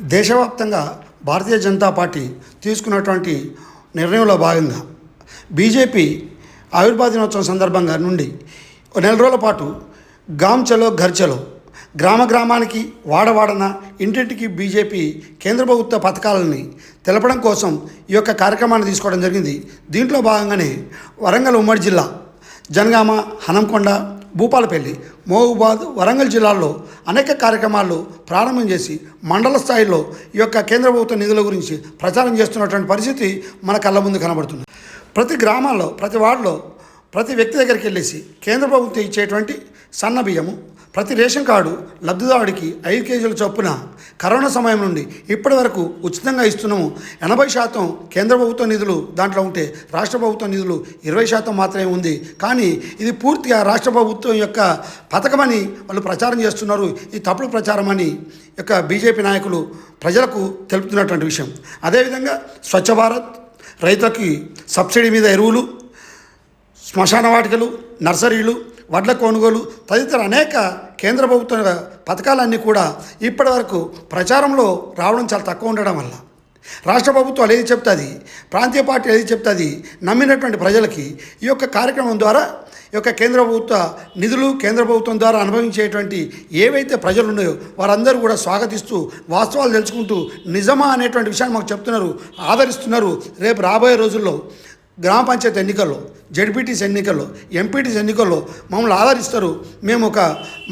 దేశవ్యాప్తంగా భారతీయ జనతా పార్టీ తీసుకున్నటువంటి నిర్ణయంలో భాగంగా బీజేపీ ఆవిర్భావ దినోత్సవం సందర్భంగా నుండి నెల రోజుల పాటు గామ్ చలో ఘర్ చలో గ్రామ గ్రామానికి వాడవాడన ఇంటింటికి బీజేపీ కేంద్ర ప్రభుత్వ పథకాలని తెలపడం కోసం ఈ యొక్క కార్యక్రమాన్ని తీసుకోవడం జరిగింది. దీంట్లో భాగంగానే వరంగల్ ఉమ్మడి జిల్లా జనగామ హనంకొండ భూపాలపల్లి మహబూబాద్ వరంగల్ జిల్లాల్లో అనేక కార్యక్రమాలు ప్రారంభం చేసి మండల స్థాయిలో ఈ యొక్క కేంద్ర ప్రభుత్వ నిధుల గురించి ప్రచారం చేస్తున్నటువంటి పరిస్థితి మన కళ్ళ ముందు కనబడుతుంది. ప్రతి గ్రామాల్లో ప్రతి వార్డులో ప్రతి వ్యక్తి దగ్గరికి వెళ్ళేసి కేంద్ర ప్రభుత్వం ఇచ్చేటువంటి సన్న బియ్యము ప్రతి రేషన్ కార్డు లబ్ధిదారుడికి ఐదు కేజీల చొప్పున కరోనా సమయం నుండి ఇప్పటి వరకు ఉచితంగా ఇస్తున్నాము. ఎనభై శాతం కేంద్ర ప్రభుత్వ నిధులు దాంట్లో ఉంటే రాష్ట్ర ప్రభుత్వ నిధులు ఇరవై శాతం మాత్రమే ఉంది. కానీ ఇది పూర్తిగా రాష్ట్ర ప్రభుత్వం యొక్క పథకమని వాళ్ళు ప్రచారం చేస్తున్నారు. ఈ తప్పుడు ప్రచారం అని యొక్క బీజేపీ నాయకులు ప్రజలకు తెలుపుతున్నటువంటి విషయం. అదేవిధంగా స్వచ్ఛ భారత్ రైతులకి సబ్సిడీ మీద ఎరువులు శ్మశాన వాటికలు నర్సరీలు వడ్ల కొనుగోలు తదితర అనేక కేంద్ర ప్రభుత్వ పథకాలన్నీ కూడా ఇప్పటివరకు ప్రచారంలో రావడం చాలా తక్కువ ఉండడం వల్ల. రాష్ట్ర ప్రభుత్వాలు ఏది చెప్తుంది? ప్రాంతీయ పార్టీ ఏది చెప్తుంది? నమ్మినటువంటి ప్రజలకి ఈ యొక్క కార్యక్రమం ద్వారా ఈ యొక్క కేంద్ర ప్రభుత్వ నిధులు కేంద్ర ప్రభుత్వం ద్వారా అనుభవించేటువంటి ఏవైతే ప్రజలు ఉన్నాయో వారందరూ కూడా స్వాగతిస్తూ వాస్తవాలు తెలుసుకుంటూ నిజమా అనేటువంటి విషయాన్ని మాకు చెప్తున్నారు ఆదరిస్తున్నారు. రేపు రాబోయే రోజుల్లో గ్రామ పంచాయతీ ఎన్నికల్లో జడ్పీటీసీ ఎన్నికల్లో ఎంపీటీసీ ఎన్నికల్లో మమ్మల్ని ఆదరిస్తారు. మేము ఒక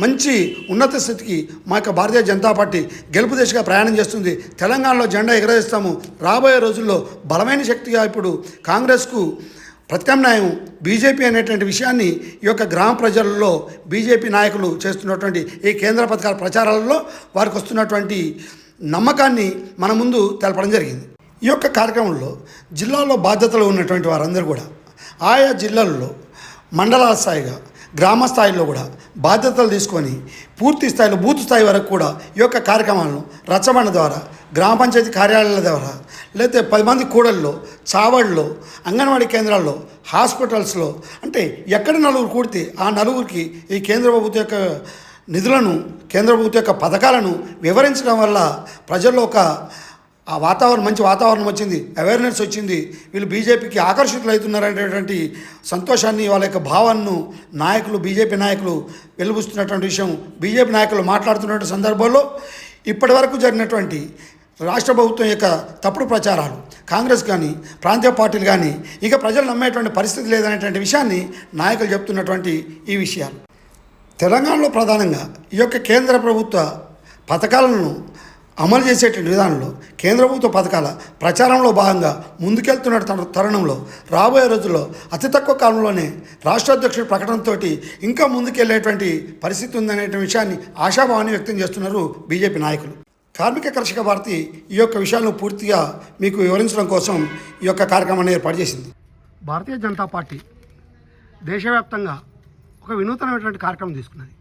మంచి ఉన్నత స్థితికి మా యొక్క భారతీయ జనతా పార్టీ గెలుపు దిశగా ప్రయాణం చేస్తుంది. తెలంగాణలో జెండా ఎగరేస్తాము రాబోయే రోజుల్లో బలమైన శక్తిగా ఇప్పుడు కాంగ్రెస్కు ప్రత్యామ్నాయం బీజేపీ అనేటువంటి విషయాన్ని ఈ యొక్క గ్రామ ప్రజలలో బీజేపీ నాయకులు చేస్తున్నటువంటి ఈ కేంద్ర పథకాల ప్రచారాలలో వారికి వస్తున్నటువంటి నమ్మకాన్ని మన ముందు తెలపడం జరిగింది. ఈ యొక్క కార్యక్రమంలో జిల్లాలో బాధ్యతలు ఉన్నటువంటి వారందరూ కూడా ఆయా జిల్లాల్లో మండల స్థాయిగా గ్రామ స్థాయిలో కూడా బాధ్యతలు తీసుకొని పూర్తి స్థాయిలో బూత్ స్థాయి వరకు కూడా ఈ యొక్క కార్యక్రమాలను రచ్చబండ ద్వారా గ్రామ పంచాయతీ కార్యాలయాల ద్వారా లేకపోతే పది మంది కూడల్లో చావళ్ళలో అంగన్వాడీ కేంద్రాల్లో హాస్పిటల్స్లో అంటే ఎక్కడ నలుగురు కూడితే ఆ నలుగురికి ఈ కేంద్ర ప్రభుత్వం యొక్క నిధులను కేంద్ర ప్రభుత్వం యొక్క పథకాలను వివరించడం వల్ల ప్రజల్లో ఒక ఆ వాతావరణం మంచి వాతావరణం వచ్చింది అవేర్నెస్ వచ్చింది. వీళ్ళు బీజేపీకి ఆకర్షితులు అవుతున్నారనేటువంటి సంతోషాన్ని వాళ్ళ యొక్క భావాన్ని నాయకులు బీజేపీ నాయకులు వెలుబుస్తున్నటువంటి విషయం బీజేపీ నాయకులు మాట్లాడుతున్నటువంటి సందర్భంలో ఇప్పటి వరకు జరిగినటువంటి రాష్ట్ర ప్రభుత్వం యొక్క తప్పుడు ప్రచారాలు కాంగ్రెస్ కానీ ప్రాంతీయ పార్టీలు కానీ ఇక ప్రజలు నమ్మేటువంటి పరిస్థితి లేదనేటువంటి విషయాన్ని నాయకులు చెప్తున్నటువంటి ఈ విషయాలు. తెలంగాణలో ప్రధానంగా ఈ యొక్క కేంద్ర ప్రభుత్వ పథకాలను అమలు చేసేటువంటి విధానంలో కేంద్ర ప్రభుత్వ పథకాల ప్రచారంలో భాగంగా ముందుకెళ్తున్న తరుణంలో రాబోయే రోజుల్లో అతి తక్కువ కాలంలోనే రాష్ట్ర అధ్యక్షుడి ప్రకటనతో ఇంకా ముందుకెళ్ళేటువంటి పరిస్థితి ఉందనే విషయాన్ని ఆశాభావాన్ని వ్యక్తం చేస్తున్నారు బీజేపీ నాయకులు. కార్మిక కర్షక భారతి ఈ యొక్క విషయాలను పూర్తిగా మీకు వివరించడం కోసం ఈ యొక్క కార్యక్రమాన్ని ఏర్పాటు చేసింది. భారతీయ జనతా పార్టీ దేశవ్యాప్తంగా ఒక వినూతనమైనటువంటి కార్యక్రమం తీసుకున్నది.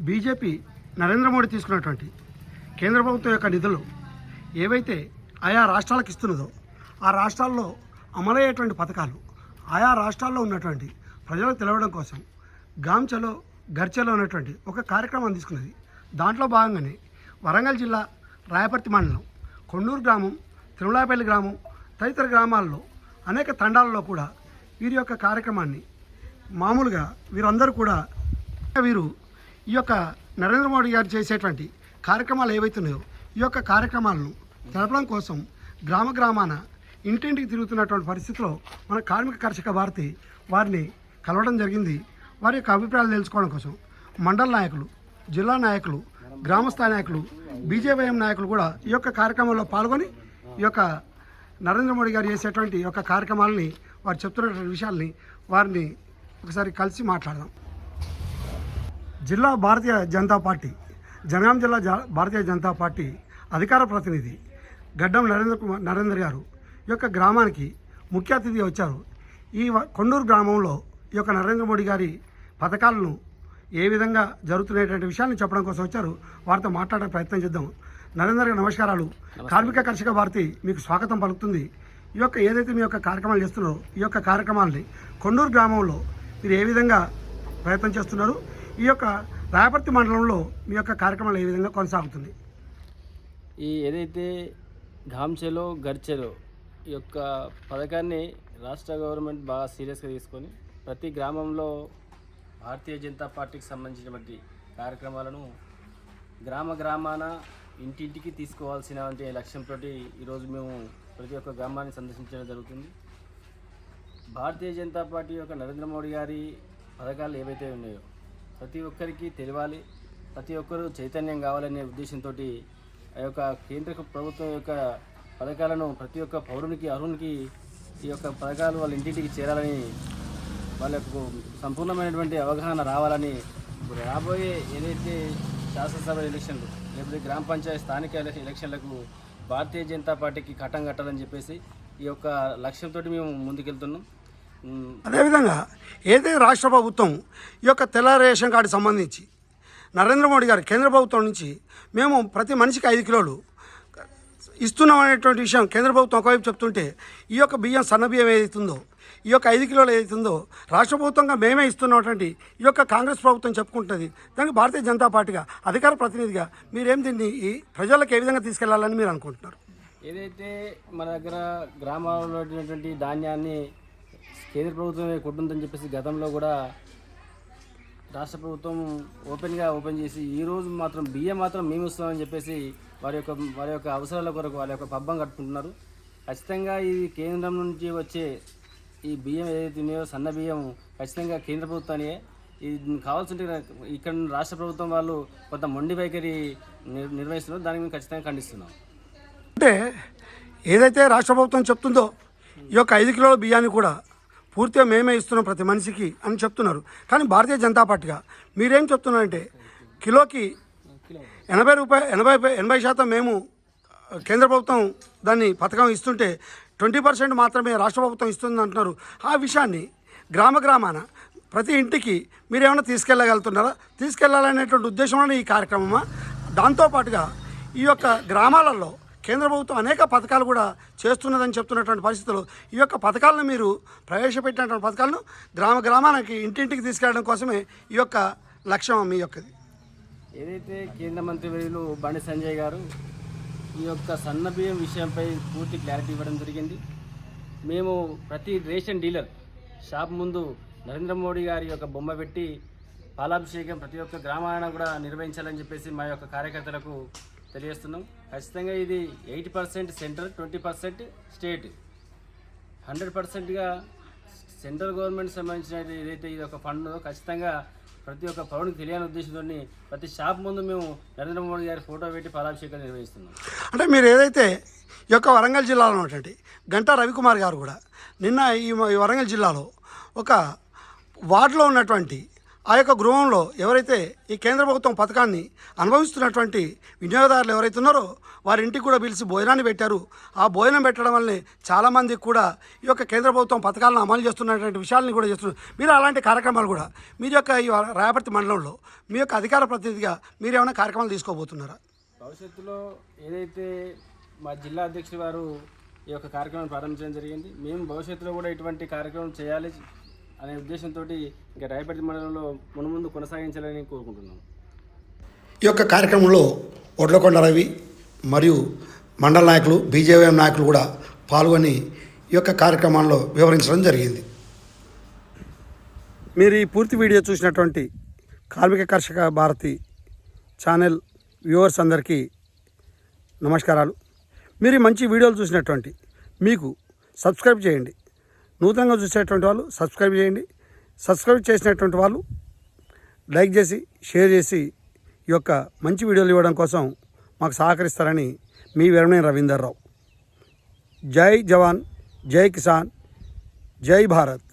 బీజేపీ నరేంద్ర మోడీ తీసుకున్నటువంటి కేంద్ర ప్రభుత్వం యొక్క నిధులు ఏవైతే ఆయా రాష్ట్రాలకు ఇస్తున్నదో ఆ రాష్ట్రాల్లో అమలయ్యేటువంటి పథకాలు ఆయా రాష్ట్రాల్లో ఉన్నటువంటి ప్రజలకు తెలవడం కోసం గాంచలో గర్చలో ఉన్నటువంటి ఒక కార్యక్రమం తీసుకున్నది. దాంట్లో భాగంగానే వరంగల్ జిల్లా రాయపర్తి మండలం కొండూరు గ్రామం తిరుమలాపల్లి గ్రామం తదితర గ్రామాల్లో అనేక తండాలలో కూడా వీరి యొక్క కార్యక్రమాన్ని మామూలుగా వీరందరూ కూడా వీరు ఈ యొక్క నరేంద్ర మోడీ గారు చేసేటువంటి కార్యక్రమాలు ఏవైతున్నాయో ఈ యొక్క కార్యక్రమాలను తెలపడం కోసం గ్రామ గ్రామాన ఇంటింటికి తిరుగుతున్నటువంటి పరిస్థితిలో మన కార్మిక కర్షక భారతి వారిని కలవడం జరిగింది. వారి యొక్క అభిప్రాయాలు తెలుసుకోవడం కోసం మండల నాయకులు జిల్లా నాయకులు గ్రామస్థాయి నాయకులు బీజేపీఎం నాయకులు కూడా ఈ యొక్క కార్యక్రమంలో పాల్గొని ఈ యొక్క నరేంద్ర మోడీ గారు చేసేటువంటి యొక్క కార్యక్రమాలని వారు చెప్తున్నటువంటి విషయాల్ని వారిని ఒకసారి కలిసి మాట్లాడదాం. జిల్లా భారతీయ జనతా పార్టీ జనగాం జిల్లా జా- భారతీయ జనతా పార్టీ అధికార ప్రతినిధి గడ్డం నరేంద్ర కుమార్ నరేంద్ర గారు ఈ యొక్క గ్రామానికి ముఖ్య అతిథిగా వచ్చారు. ఈ కొండూరు గ్రామంలో ఈ యొక్క నరేంద్ర మోడీ గారి పథకాలను ఏ విధంగా జరుగుతున్నటువంటి విషయాన్ని చెప్పడం కోసం వచ్చారు. వారితో మాట్లాడే ప్రయత్నం చేద్దాం. నరేంద్ర గారు నమస్కారాలు. కార్మిక కర్షక భారతి మీకు స్వాగతం పలుకుతుంది. ఈ యొక్క ఏదైతే మీ యొక్క కార్యక్రమాలు చేస్తున్నారో ఈ యొక్క కార్యక్రమాలని కొండూరు గ్రామంలో మీరు ఏ విధంగా ప్రయత్నం చేస్తున్నారు? ఈ యొక్క రాయపర్తి మండలంలో మీ యొక్క కార్యక్రమాలు ఏ విధంగా కొనసాగుతుంది? ఈ ఏదైతే ఘామ్చెలో గర్చెలో ఈ యొక్క పథకాన్ని రాష్ట్ర గవర్నమెంట్ బాగా సీరియస్గా తీసుకొని ప్రతి గ్రామంలో భారతీయ జనతా పార్టీకి సంబంధించినటువంటి కార్యక్రమాలను గ్రామ గ్రామాన ఇంటింటికి తీసుకోవాల్సిన లక్ష్యంతో ఈరోజు మేము ప్రతి ఒక్క గ్రామాన్ని సందర్శించడం జరుగుతుంది. భారతీయ జనతా పార్టీ యొక్క నరేంద్ర మోడీ గారి పథకాలు ఏవైతే ఉన్నాయో ప్రతి ఒక్కరికి తెలియాలి. ప్రతి ఒక్కరూ చైతన్యం కావాలనే ఉద్దేశంతో ఆ యొక్క కేంద్ర ప్రభుత్వం యొక్క పథకాలను ప్రతి ఒక్క పౌరునికి అర్హునికి ఈ యొక్క పథకాలు వాళ్ళ ఇంటింటికి చేరాలని వాళ్ళకు సంపూర్ణమైనటువంటి అవగాహన రావాలని ఇప్పుడు రాబోయే ఏదైతే శాసనసభ ఎలక్షన్లు లేకపోతే గ్రామ పంచాయతీ స్థానిక ఎలక్షన్లకు భారతీయ జనతా పార్టీకి కట్టం కట్టాలని చెప్పేసి ఈ యొక్క లక్ష్యంతో మేము ముందుకెళ్తున్నాం. అదేవిధంగా ఏదైతే రాష్ట్ర ప్రభుత్వం ఈ యొక్క తెల్ల రేషన్ కార్డు సంబంధించి నరేంద్ర మోడీ గారు కేంద్ర ప్రభుత్వం నుంచి మేము ప్రతి మనిషికి ఐదు కిలోలు ఇస్తున్నాం అనేటువంటి విషయం కేంద్ర ప్రభుత్వం ఒకవైపు చెప్తుంటే ఈ యొక్క బియ్యం సన్న బియ్యం ఏదైతుందో ఈ యొక్క ఐదు కిలోలు ఏదైతుందో రాష్ట్ర ప్రభుత్వంగా మేమే ఇస్తున్నటువంటి ఈ యొక్క కాంగ్రెస్ ప్రభుత్వం చెప్పుకుంటుంది. దానికి భారతీయ జనతా పార్టీగా అధికార ప్రతినిధిగా మీరేం దీన్ని ఈ ప్రజలకు ఏ విధంగా తీసుకెళ్ళాలని మీరు అనుకుంటున్నారు? ఏదైతే మన దగ్గర గ్రామాల్లో ధాన్యాన్ని కేంద్ర ప్రభుత్వమే కొట్టుందని చెప్పేసి గతంలో కూడా రాష్ట్ర ప్రభుత్వం ఓపెన్గా ఓపెన్ చేసి ఈ రోజు మాత్రం బియ్యం మాత్రం మేము ఇస్తామని చెప్పేసి వారి యొక్క వారి యొక్క అవసరాల కొరకు వారి యొక్క పబ్బం కట్టుకుంటున్నారు. ఖచ్చితంగా ఈ కేంద్రం నుంచి వచ్చే ఈ బియ్యం ఏదైతే ఉన్నాయో సన్న బియ్యం ఖచ్చితంగా కేంద్ర ప్రభుత్వానియే. ఇది కావాల్సింటే ఇక్కడ రాష్ట్ర ప్రభుత్వం వాళ్ళు కొంత మొండి వైఖరి నిర్వహిస్తున్నారు. దానికి మేము ఖచ్చితంగా ఖండిస్తున్నాం. అంటే ఏదైతే రాష్ట్ర ప్రభుత్వం చెప్తుందో ఈ యొక్క ఐదు కిలోల బియ్యాన్ని కూడా పూర్తిగా మేమే ఇస్తున్నాం ప్రతి మనిషికి అని చెప్తున్నారు. కానీ భారతీయ జనతా పార్టీగా మీరేం చెప్తున్నారంటే కిలోకి ఎనభై రూపాయ ఎనభై ఎనభై శాతం మేము కేంద్ర ప్రభుత్వం దాన్ని పథకం ఇస్తుంటే ట్వంటీ పర్సెంట్ మాత్రమే రాష్ట్ర ప్రభుత్వం ఇస్తుంది అంటున్నారు. ఆ విషయాన్ని గ్రామ గ్రామాన ప్రతి ఇంటికి మీరు ఏమైనా తీసుకెళ్ళగలుగుతున్నారా? తీసుకెళ్ళాలనేటువంటి ఉద్దేశంలోనే ఈ కార్యక్రమమా? దాంతోపాటుగా ఈ యొక్క గ్రామాలలో కేంద్ర ప్రభుత్వం అనేక పథకాలు కూడా చేస్తున్నదని చెప్తున్నటువంటి పరిస్థితులు. ఈ యొక్క పథకాలను మీరు ప్రవేశపెట్టినటువంటి పథకాలను గ్రామ గ్రామానికి ఇంటింటికి తీసుకెళ్ళడం కోసమే ఈ యొక్క లక్ష్యం మీ యొక్కది. ఏదైతే కేంద్ర మంత్రి వర్యులు బండి సంజయ్ గారు ఈ యొక్క సన్నబియ్యం విషయంపై పూర్తి క్లారిటీ ఇవ్వడం జరిగింది. మేము ప్రతి రేషన్ డీలర్ షాప్ ముందు నరేంద్ర మోడీ గారి యొక్క బొమ్మ పెట్టి పాలాభిషేకం ప్రతి ఒక్క గ్రామాన కూడా నిర్వహించాలని చెప్పేసి మా యొక్క కార్యకర్తలకు తెలియజేస్తున్నాం. ఖచ్చితంగా ఇది eighty percent central twenty percent state. Hundred పర్సెంట్గా సెంట్రల్ గవర్నమెంట్ సంబంధించిన ఏదైతే ఇది ఒక ఫండ్ ఖచ్చితంగా ప్రతి ఒక్క పౌరుడికి తెలియని ఉద్దేశంతో ప్రతి షాప్ ముందు మేము నరేంద్ర మోడీ గారి ఫోటో పెట్టి పాలాభిషేకం నిర్వహిస్తున్నాం. అంటే మీరు ఏదైతే ఈ యొక్క వరంగల్ జిల్లాలో ఉన్నటువంటి గంటా రవికుమార్ గారు కూడా నిన్న ఈ ఈ వరంగల్ జిల్లాలో ఒక వార్డులో ఉన్నటువంటి ఆ యొక్క గృహంలో ఎవరైతే ఈ కేంద్ర ప్రభుత్వం పథకాన్ని అనుభవిస్తున్నటువంటి వినియోగదారులు ఎవరైతే ఉన్నారో వారి ఇంటికి కూడా పిలిచి భోజనాన్ని పెట్టారు. ఆ భోజనం పెట్టడం వల్లనే చాలామంది కూడా ఈ యొక్క కేంద్ర ప్రభుత్వం పథకాలను అమలు చేస్తున్నటువంటి విషయాలను కూడా చేస్తున్నారు. మీరు అలాంటి కార్యక్రమాలు కూడా మీ యొక్క ఈ రాయపర్తి మండలంలో మీ యొక్క అధికార ప్రతినిధిగా మీరు ఏమైనా కార్యక్రమాలు తీసుకోబోతున్నారా? భవిష్యత్తులో ఏదైతే మా జిల్లా అధ్యక్షుడు వారు ఈ యొక్క కార్యక్రమం ప్రారంభించడం జరిగింది మేము భవిష్యత్తులో కూడా ఇటువంటి కార్యక్రమం చేయాలి అనే ఉద్దేశంతో ఇంకా రాయపర్తి మండలంలో మునుముందు కొనసాగించాలని కోరుకుంటున్నాం ఈ యొక్క కార్యక్రమంలో ఒడ్లకొండ రవి మరియు మండల నాయకులు బీజేవైఎం నాయకులు కూడా పాల్గొని ఈ యొక్క కార్యక్రమంలో వివరించడం జరిగింది. మీరు ఈ పూర్తి వీడియో చూసినటువంటి కార్మిక కర్షక భారతి ఛానల్ వ్యూవర్స్ అందరికీ నమస్కారాలు. మీరు ఈ మంచి వీడియోలు చూసినటువంటి మీకు సబ్స్క్రైబ్ చేయండి. నూతనంగా చూసేటువంటి వాళ్ళు సబ్స్క్రైబ్ చేయండి. సబ్స్క్రైబ్ చేసినటువంటి వాళ్ళు లైక్ చేసి షేర్ చేసి ఈ యొక్క మంచి వీడియోలు ఇవ్వడం కోసం మాకు సహకరిస్తారని మీ వీరమణి రవీందర్ రావు. జై జవాన్ జై కిసాన్ జై భారత్.